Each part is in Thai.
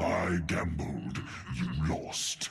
I gambled, you lost.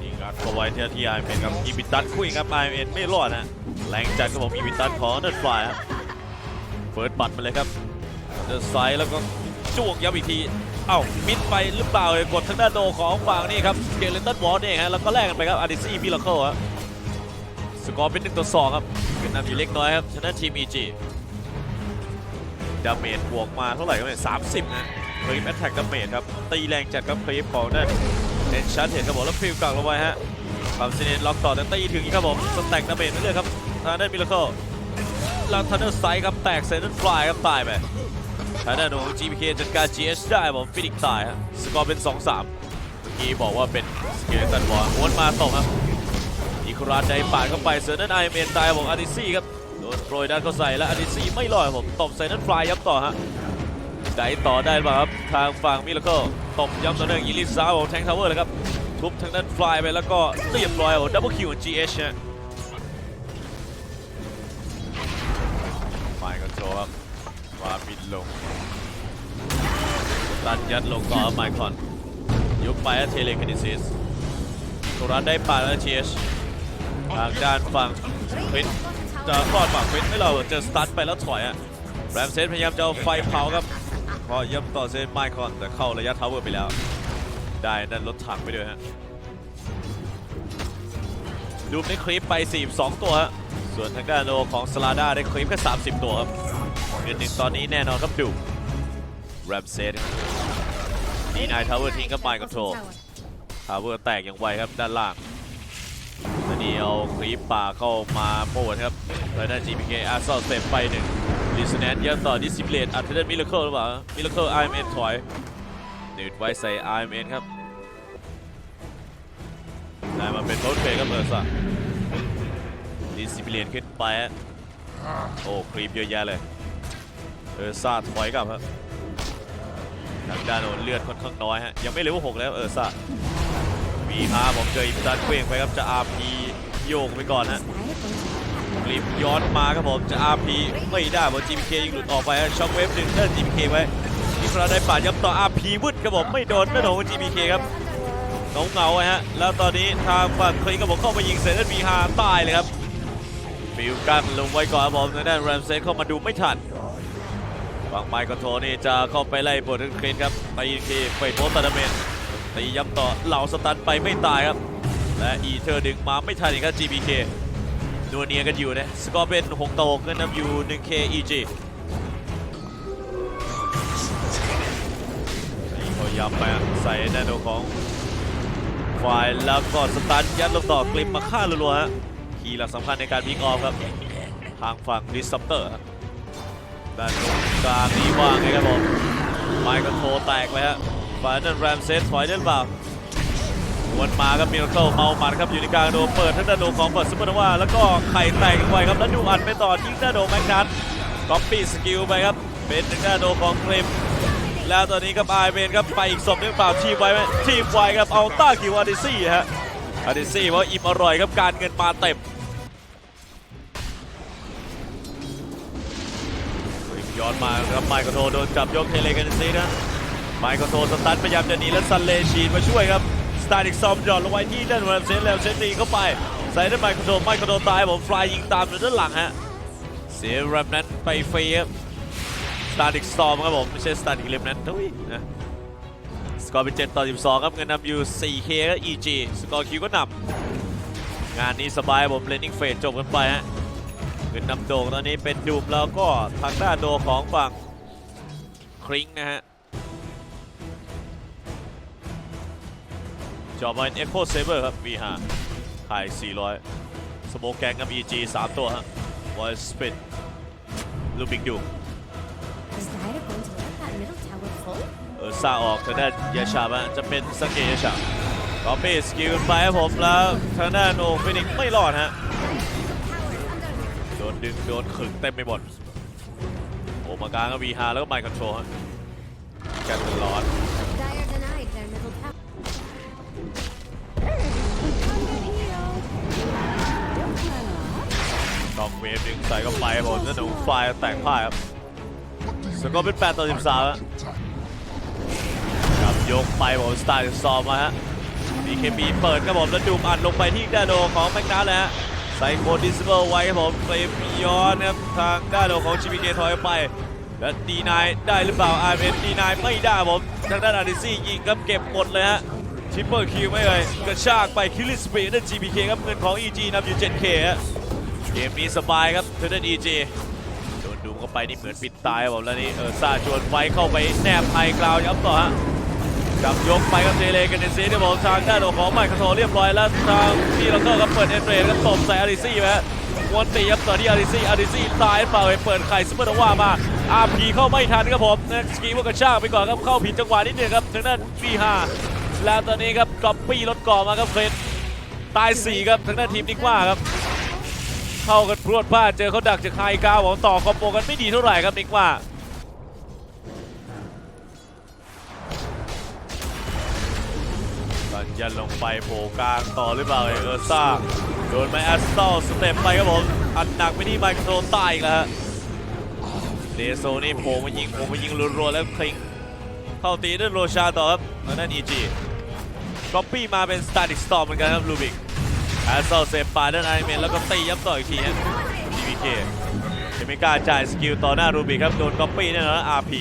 นี่ครับก็ไว้ที่ที่ไอเอ็นครับอีวิตัสคุยครับไอเอ็นไม่รอดนะแรงจัดครับผมอีวิตัสของเดินฟลายครับเฟิร์สบัตมาเลยครับ เดินไซด์แล้วก็จ้วงย้ำอีกที เอ้ามิดไปหรือเปล่าเลยกดทางด้านโดของฝั่งนี่ครับเกเลนตันวอร์เนี่ยฮะแล้วก็แลกกันไปครับอาริซี่มิลเคิลครับสกอร์เป็น1ต่อ2ครับเวียดนามอยู่เล็กน้อยครับชนะทีมอีจีดาเมจบวกมาเท่าไหร่ครับเนี่ย30นะคลิปแอตแทกดาเมจครับตีแรงจัดครับคลิปของนั่นเห็นชัดเห็นครับผมแล้วฟิลกลับลงไปฮะความซีเนตล็อกต่อแต่ตีถึงอีกครับผมสแต็กดาเมจไปเรื่อยครับทางด้านมิลเคิลแล้วทันเดอร์ไซด์ครับแตกเซนต์ฟลายครับตายไป ทางด้านของ GPK จัดการ GH ได้ผมฟินิกตายฮะสกอร์เป็น 2-3 เมื่อกี้บอกว่าเป็นสเกเลตันวอร์วนมาตกครับอีคุราดได้ปาดเข้าไปเซอร์นันไอเมนตายของอาริซี่ครับโดนโปรยด้านเข้าใส่แล้วอาริซี่ไม่รอดครับผมตบเซนต์ฟลายยับต่อฮะได้ต่อได้หรือเปล่าครับทางฝั่งมิลเคิลตบย้ำต่อเนื่องอีลิซาโอแทงทาวเวอร์เลยครับทุบทางด้านฟลายไปแล้วก็เรียบร้อยโอ้ดับเบิลคิวของ GH ฮะไมค์คอนโทรลครับ วาบินลง ตัดยัดลงต่อไมคอนยกไปแล้วเทเลคนิซิสตุรันได้ปาดแล้ว GH ทางด้านฝั่งควินจะรอดฝั่งควินไม่เราเจอสตันไปแล้วถอยอะแรมเซนพยายามจะเอาไฟเผาครับ พอย้ำต่อเซนไมคอนแต่เข้าระยะทาวเวอร์ไปแล้ว ได้นั่นรถถังไปด้วยฮะดูมได้คลิปไป 42 ตัวฮะ ส่วนทางด้านโลของสลาด้าได้คลิปแค่ 30 ตัวครับ เงินหนึ่งตอนนี้แน่นอนครับดูแรมเซนนี่นายทาวเวอร์ทิ้งกับไมค์คอนโทรทาวเวอร์แตกอย่างไวครับด้านล่างแล้วนี่เอาคลิปป่าเข้ามาโปดครับแล้วด้าน GPK อาร์ซอลเซฟไปหนึ่งลิสแนนยัดต่อดิสซิเ l ลตอัดเทนมิลเคิลหรือเปล่ามิลเคิลไอเอ็มเอ็นถอยหนืดไว้ใส่ไอเอ็มเอ็นครับได้มาเป็นโรถเฟย์ครับเออร์ซ่าดิสซิเ l ลตขึ้นไปฮะโอ้ครีปเยอะแยะเลย เออซาถอยกลับครับทางด้านโนนเลือดค่อนข้างน้อยฮะยังไม่เลเวลหกแล้วเออซามีพาผมเจออิมตันเว้งไปครับจะอาร์พีโยกไปก่อนฮะกลิปย้อนมาครับผมจะ RP ไม่ได้บอล GPK ยิงหลุดออกไปฮะช็อคเวฟดึงเดิน GPK ไว้ที่เราได้ป่าย้ำต่อ RP วึดครับผมไม่โดนไม่โดน GPK คครับเงาเงาๆฮะแล้วตอนนี้ทางฝั่งคลิกกับผมเข้าไปยิงเซนต์มีฮาตายเลยครับฟิวกันลงไว้ก่อนครับผมทางด้านแรมเซนเข้ามาดูไม่ทัน ฝั่งไมค์คอนโทรนี่จะเข้าไปไล่บทคลินครับไปยิงทีไปโพสต์ตาดเมนตีย้ำต่อเหล่าสตันไปไม่ตายครับ และอีเธอร์ดึงมาไม่ทันอีกครับ GPK นัวเนียกันอยู่นะสกอร์เป็น6ต่อ6เงินนำอยู่ 1K EG นี่เขาย้ำไปใส่แนโนของฝ่ายแล้วก็สตันยัดลงต่อกลิมมาฆ่ารัวๆฮะ คีย์หลักสำคัญในการพิกออฟครับ ทางฝั่งดิสซัปเตอร์ ด้านตรงกลางนี้ว่างไงครับผมไมค์ก็โทแตกไปฮะฝ่ายนั้นแรมเซสถอยได้หรือเปล่าวนมาครับมิลเคิลเมามันครับอยู่ในกลางโดเปิดทั้งด้านโดของเปิดซุปเปอร์โนวาแล้วก็ไข่แตกไวครับแล้วดูอัดไปต่อยิงด้านโดแม็กนัทก๊อปปี้สกิลไปครับเป็นทางด้านโดของเคลมแล้วตอนนี้ครับไอเวนครับไปอีกศพหรือเปล่าทีมไวไหมทีมไวครับเอาต้าคิวอาร์ดิซี่ฮะอาร์ดิซี่ว่าอิ่มอร่อยครับการเงินมาเต็ม ย้อนมาครับไมค์กโทโดนจับยกเทเลกันซีนะไมค์กโทสตันพยายามจะหนีแล้วซันเลชีนมาช่วยครับสตาร์ดิกซอมจอดลงไว้ที่ด้านวันเซนแล้วเซนตีเข้าไปใส่ด้านไมค์คอนโทไมค์คโทตายผมฟลายยิงตามอยู่ด้านหลังฮะเสียแรมนั้นไปฟรีครับสตาร์ดิกซอมครับผมไม่ใช่สตาร์ดิกเลมนั้นทุยนะสกอร์เป็น7ต่อ 12 ครับเงินนำอยู่ 4K ก็ EG สกอร์คิวก็นำงานนี้สบายผมเลนนิ่งเฟสจบกันไปฮะ เงินนำโด่งตอนนี้เป็นดูมแล้วก็ทางด้านโดของฝั่งคริงนะฮะจอบเป็น Echo Saber ครับ V5 ไฮ400 สโมกแกงกับ EG 3 ตัวฮะ Voice Spin ลูบิกดู Is Ryder going to let that middle tower fall? เออซาออกทางด้านยาชาบะจะเป็นสังเกตยาชาก็เปสกิลไปครับผมแล้วทางด้านโอฟินิกไม่รอดฮะ โดนดึงโดนขึงเต็มไปหมดโอมากลางก็ V5 แล้วก็ไมค์คอนโทรลฮะกันตลอด Dire denied their middle tower. กองเวฟดึงใส่เข้าไปครับผมแล้วหนูไฟล์แตกพ่ายครับ สกอร์เป็น8ต่อ13แล้วครับยกไปผมสไตล์ซอมมาฮะ BKB เปิดครับผมแล้วดูมอัดลงไปที่ด้านโดของแม็กนัทเลยฮะ ใส่โคดิสเบิลไว้ครับผมเฟรมย้อนครับทางด้านของ GPK ถอยออกไป และดีนายได้หรือเปล่า RMN ดีนายไม่ได้ผมทางด้านอาริซี่ยิงครับเก็บหมดเลยฮะทิปเปอร์คิวไม่เลยกระชากไปคิลลิสเปนั่น GPK ครับเงินของ EG นำอยู่ 7K ฮะเกมนี้สบายครับเทอร์เดนอีจีโดนดูเข้าไปนี่เหมือนปิดตายผมแล้วนี่เออซาชวนไฟเข้าไปแนบไฮกราวย้ำต่อฮะ จับยกไปครับเทเลกันเนซีเนี่ยผมทางด้านของไมค์คโทเรียบร้อยแล้วทางพี่เราก็ครับเปิดเอ็นเรนก็ตบใส่อาริซี่ไปวนตีครับต่อที่อาริซี่อาริซี่ตายเปล่าไปเปิดไข่ซุปเปอร์โนวามาอาพีเข้าไม่ทันครับผมนะสกีว่ากระชากไปก่อนครับเข้าผิดจังหวะนิดนึงครับทางด้านบีฮาแล้วตอนนี้ครับก๊อปปี้รถก่อมาครับเครนตายสี่ครับทางด้านทีมนิกว่าครับ เข้ากันพรวดพลาดเจอเขาดักจากไฮกาวหวังต่อคอมโบกันไม่ดีเท่าไหร่ครับนิกว่า สัญญาณลงไปโผกลางต่อหรือเปล่าเอเออร์ซ่าโดนไมแอสตัลสเต็ปไปครับผมอัดหนักไปที่ไมค์คอนโทรลใต้อีกแล้วฮะเดโซนี่โผมายิงโผมายิงรัวๆแล้วคลิงเข้าตีด้วยโรชาต่อครับทางด้นอีจีก๊อปปี้มาเป็นสตาร์ดิสตอร์เหมือนกันครับลูบิกแอสเซลเซฟปาด้านไอเมนแล้วก็ตีย้ำต่ออีกทีฮะ DBK เอเมกาจ่ายสกิลต่อหน้ารูบิกครับโดนก๊อปปี้แน่นอนนะ RP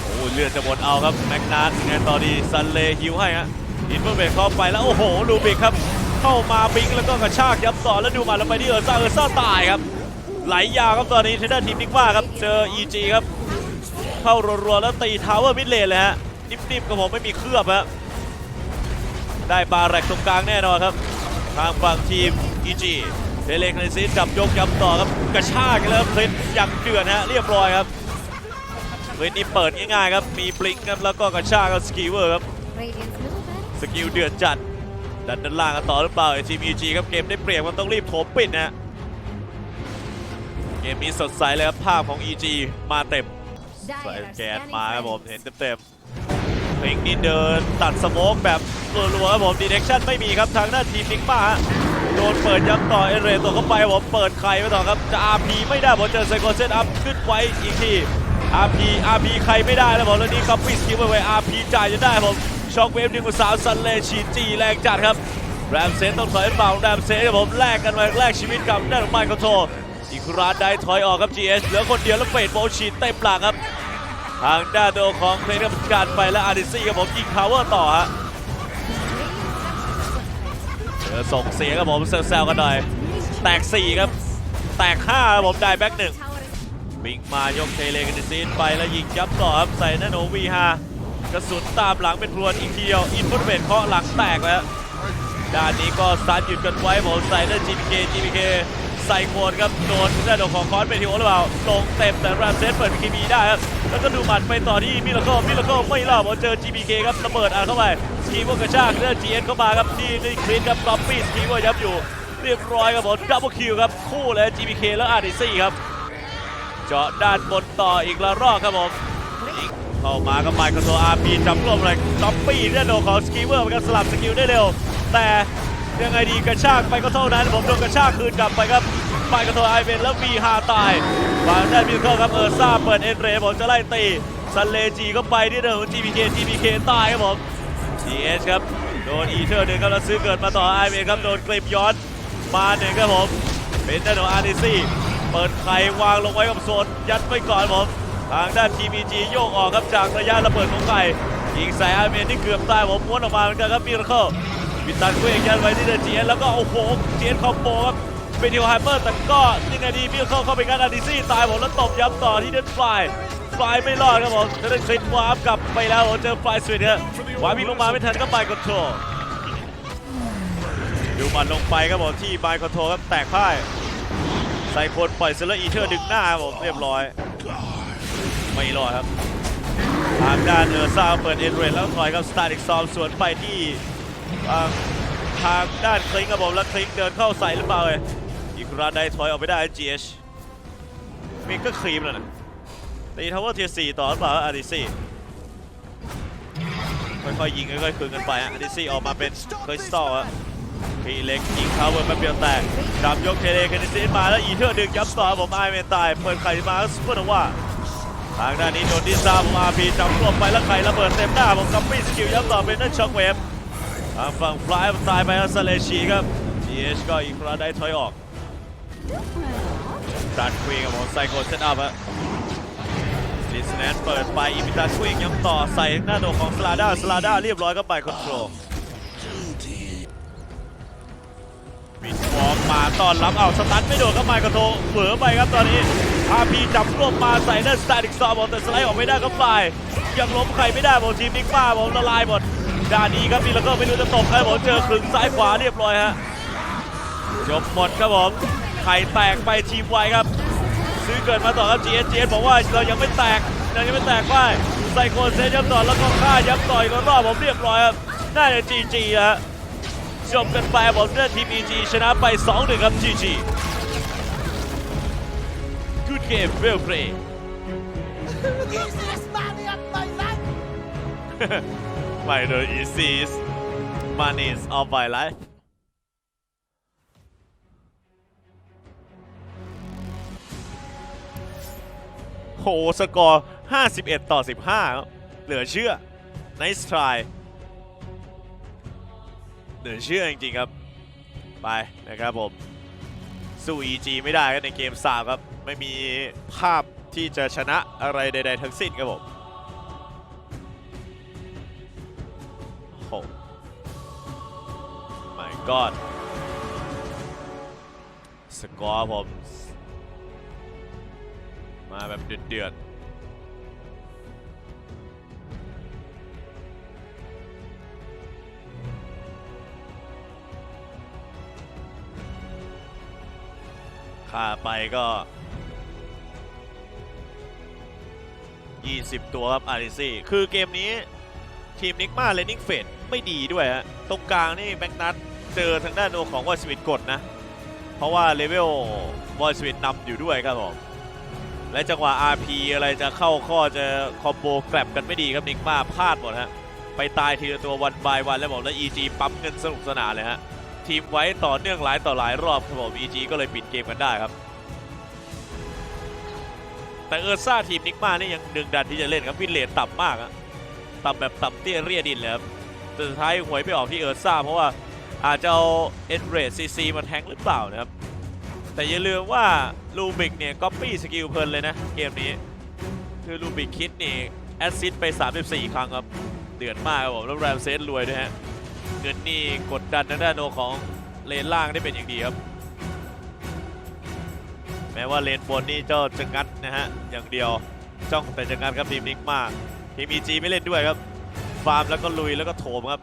โอ้เลือดจะหมดเอาครับแม็กนาร์ไงต่อดีซันเลฮิวให้ฮะ อินเวอร์เบเข้าไปแล้วโอ้โหรูบิกครับ เข้ามาบิงแล้วก็กระชากย้ำต่อแล้วดูมาแล้วไปที่เออร์ซ่าเออร์ซ่าตายครับ ไหลยาวครับตอนนี้เทนเดอร์ทีมนิกว่าครับเจอ EG ครับ เข้ารัวๆแล้วตีทาวเวอร์มิดเลนเลยฮะนิ่มๆกับผมไม่มีเคลือบฮะได้บาแรกตรงกลางแน่นอนครับ ทางฝั่งทีม EG เทเลคเนซิสจับยกย้ำต่อครับกระชากแล้วครับคลินอย่างเดือดฮะเรียบร้อยครับคลินนี่เปิดง่ายๆครับ มีบลิงก์ครับแล้วก็กระชากกับสกีเวอร์ครับ สกิลเดือดจัดดันด้านล่างกันต่อหรือเปล่าไอ้ทีม EG ครับเกมได้เปรียบมันต้องรีบโถมปิดนะฮะเกมนี้สดใสเลยครับภาพของ EG มาเต็มใส่แกนมาครับผมเห็นเต็มๆพลิงนี่เดินตัดสโมกแบบรัวๆครับผมดีเทคชั่นไม่มีครับทางด้าทีมนิกมาโดนเปิดย้ำต่อเอเรตัวเข้าไปผมเปิดใครไปต่อครับจะ RP ไม่ได้ผมเจอไซโคเซตอัพขึ้นไว้อีกที RP RP ใครไม่ได้แล้วผมแล้วนี่ก็ปิดสกิลไว้ RP จ่ายจะได้ผม ช็อคเวฟหนึ่งกับสาวซันเลฉีจีแรงจัดครับแรมเซนต้องถอยเปล่าแรมเซนครับผมแลกกันมาแลกชีวิตกับด้านไมค์คอนโทรอีกคราได้ถอยออกครับ GS เหลือคนเดียวแล้วเฟดโบว์ฉีดเต็มหลังครับ ทางด้านโดของเพลงกับการไปและอาริซี่ครับผมยิงพาวเวอร์ต่อฮะเออส่งเสียงครับผมแซวกันหน่อย แตก 4 ครับ แตก5ครับผมได้แบ็กหนึ่งบิงมายกเทเลกันซีนไปแล้วยิงยับต่อครับใส่นาโนวีฮา กระสุนตามหลังเป็นพรวนอีกทีเดียว อินพุตเบนเคาะหลังแตกแล้ว ด้านนี้ก็สตารหยุดกันไว้ผมใส่ด้าน GPK GPK ใส่โคนครับโดนด้านของคอนเป็นทีโอหรือเปล่าลงเต็มแต่แรมเซสเปิด BKB ได้ครับ แล้วก็ดูหมัดไปต่อที่มิลโคมิลโคไม่รอดพอเจอ GPK ครับระเบิดอ่านเข้าไปสกีโวกกระชากเลือด GS เข้ามาครับที่นี่คลินครับกรอบปี้สกีโวยับอยู่ เรียบร้อยครับผมดับเบิลคิวครับคู่เลย GPK แล้วอาร์ดิซี่ครับ เจาะด้านบนต่ออีกละรอบครับผม เข้ามาก็ไมค์กับตัวอาร์พีจับรวมเลยล็อปปี้ด้โดนของสกีเวอร์มันก็สลับสกิลได้เร็ว แต่ยังไงดีกระชากไปก็เท่านั้น ผมโดนกระชากคืนกลับไปครับไมค์กับตัวไอเวนแล้วมีฮาตายฝั่งด้านมิลเคิลครับเออร์ซ่าเปิดเอ็นเรย์ผมจะไล่ตีซันเลจีก็ไปที่เดิมของ GPK GPK ตายครับผม GS ครับโดนอีเทอร์หนึ่งครับแล้วซื้อเกิดมาต่อไอเวนครับโดนเกรมย้อนมาหนึ่งครับผมเป็นด้านองอาร์ดิซี่เปิดไข่วางลงไว้กับโซนยัดไว้ก่อนผม ทางด้านทีมีจีโยกออกครับจากระยะระเบิดของไข่ยิงใส่อาร์เมนที่เกือบตายผมม้วนออกมาเหมือนกันครับมิราเคิลวิตันเคว้งยันไว้ที่เดนจีเอ็นแล้วก็โอ้โหเจียนคอมโบครับเป็นทิวไฮเปอร์แต่ก็ยังไงดีมิราเคิลเข้าไปกันอาดิซี่ตายผมแล้วตบย้ำต่อที่เดนฟลายฟลายไม่รอดครับผมจะได้คลิปวาร์ปกลับไปแล้วผมเจอฟลายสวิตครับวาร์ปลงมาไม่ทันก็ไปกดโชว์ดูมันลงไปครับผมที่บายคอนโทรครับแตกพ่ายใส่คนปล่อยเซเลอร์อีเทอร์ดึงหน้าครับผมเรียบร้อย ไม่รอดครับทางด้านเออซ่าเปิดเอ็นเรนแล้วถอยครับสตาร์ดิกซอมสวนไปที่ทางด้านคลิงครับผมแล้วคลิงเดินเข้าใส่หรือเปล่าเลยอีกราได้ถอยออกไปได้ GH มิกก็ครีมแล้วนะตีทาวเวอร์เทียสี่ต่อหรือเปล่าอาร์ดีซีค่อยๆยิงค่อยๆคืนกันไปฮะอาริซี่ออกมาเป็นคริสตัลฮะพีเล็กยิงเขาเวิร์ดแป๊บเดียวแตกดำยกเทเลคานิซินมาแล้วอีเทอร์ดึงย้ำต่อผมไอเมนตายเปิดไข่มาซุปเปอร์นวา ทางด้านนี้โดนดิซาผมอาร์พีจับรวบไปแล้วไข่ระเบิดเต็มหน้าผมกัมปี้สกิลย้ำต่อเป็นนั่นช็อคเวฟทางฝั่งฟลายตายไปแล้วซาเลชีครับดีเอชก็อีกครั้งได้ถอยออกดันควีนกับผมไซโคเซตอัพฮะลิสแนนเปิดไปอิมิตาควีนย้ำต่อใส่หน้าโดของสลาด้าสลาด้าเรียบร้อยก็ไปคอนโทรลมิดวอล์กมาตอนรับเอาสตันไม่โดนก็ไมค์กระโทเหวอไปครับตอนนี้ อาพีจับรวบมาใส่หน้าสตาร์ดิกซอบอกแต่สไลด์ออกไม่ได้ก็ฝ่าย ยังล้มใครไม่ได้บอกทีมนิกมาบอกละลายหมดด้านนี้ครับมีแล้วก็ไม่รู้จะตกใครบอกเจอครึ่งซ้ายขวาเรียบร้อยฮะจบหมดครับผมไข่แตกไปทีมไวครับ ซื้อเกิดมาต่อครับ GS GS บอกว่าเรายังไม่แตกเรายังไม่แตกไปไซโคนเซย้ำต่อแล้วก็ฆ่าย้ำต่อยก็รอบผมเรียบร้อยครับน่าจะ GG ฮะจบกันไปผมเลือกทีม EG ชนะไป2-1ครับ GG Good game well play Easiest money of my life. ไม่โดย easiest money of my life โหสกอร์ 51 ต่อ 15 เหลือเชื่อ nice try เหลือเชื่อจริงๆครับ ไปนะครับผม สู้ EG ไม่ได้ครับในเกมสามครับ ไม่มีภาพที่จะชนะอะไรใด ๆ ทั้งสิ้นครับผมโอ้โห my god สกอร์ผม มาแบบเดือดๆค่าไปก็ 20 ตัวครับอาริซี่คือเกมนี้ทีมนิกมาเลนิ่งเฟดไม่ดีด้วยฮะตรงกลางนี่แบงค์นัทเจอทางด้านโอของวอลสวิตกดนะ เพราะว่าเลเวลวอลสวิตนำอยู่ด้วยครับผมและจังหวะ RP อะไรจะเข้าข้อจะคอมโบแกลบกันไม่ดีครับนิกมาพลาดหมดฮะไปตายทีละตัววันบายวันแล้วบอกแล้ว EG ปั๊มเงินสนุกสนานเลยฮะทีมไว้ต่อเนื่องหลายต่อหลายรอบครับผม EG ก็เลยปิดเกมกันได้ครับ แต่เออร์ซ่าทีมนิกมานี่ยังดึงดันที่จะเล่นครับวินเลทต่ำมากอะต่ำแบบต่ำเตี้ยเรียดินเลยครับแต่สุดท้ายหวยไปออกที่เอิร์ซ่าเพราะว่าอาจจะเอาเอ็นเรดซีซีมาแทงหรือเปล่านะครับ แต่อย่าลืมว่าลูบิกเนี่ยก๊อปปี้สกิลเพลินเลยนะเกมนี้ คือลูบิกคิดนี่แอสซิสไป 34 ครั้งครับ เดือดมากครับผมแล้วแรมเซนรวยด้วยฮะ เงินนี่กดดันทางด้านโนของเลนล่างได้เป็นอย่างดีครับ แม้ว่าเลนบนนี่เจ้าจะงัดนะฮะอย่างเดียวจ้องแต่จะงัดครับทีมนิกมากทีม EG ไม่เล่นด้วยครับ ฟาร์มแล้วก็ลุยแล้วก็โถมครับ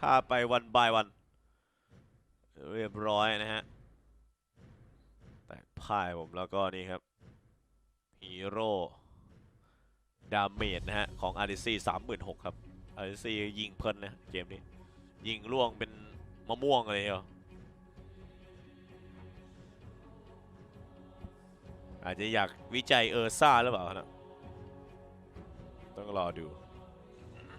ฆ่าไปวันบายวัน เรียบร้อยนะฮะแตกพ่ายผมแล้วก็นี่ครับฮีโร่ดาเมจนะฮะ ของอาริซี่สามหมื่นหกครับอาริซี่ยิงเพลินนะเกมนี้ ยิงล่วงเป็นมะม่วงเลยเหรอ อาจจะอยากวิจัยเออร์ซ่าหรือเปล่านะต้องรอดู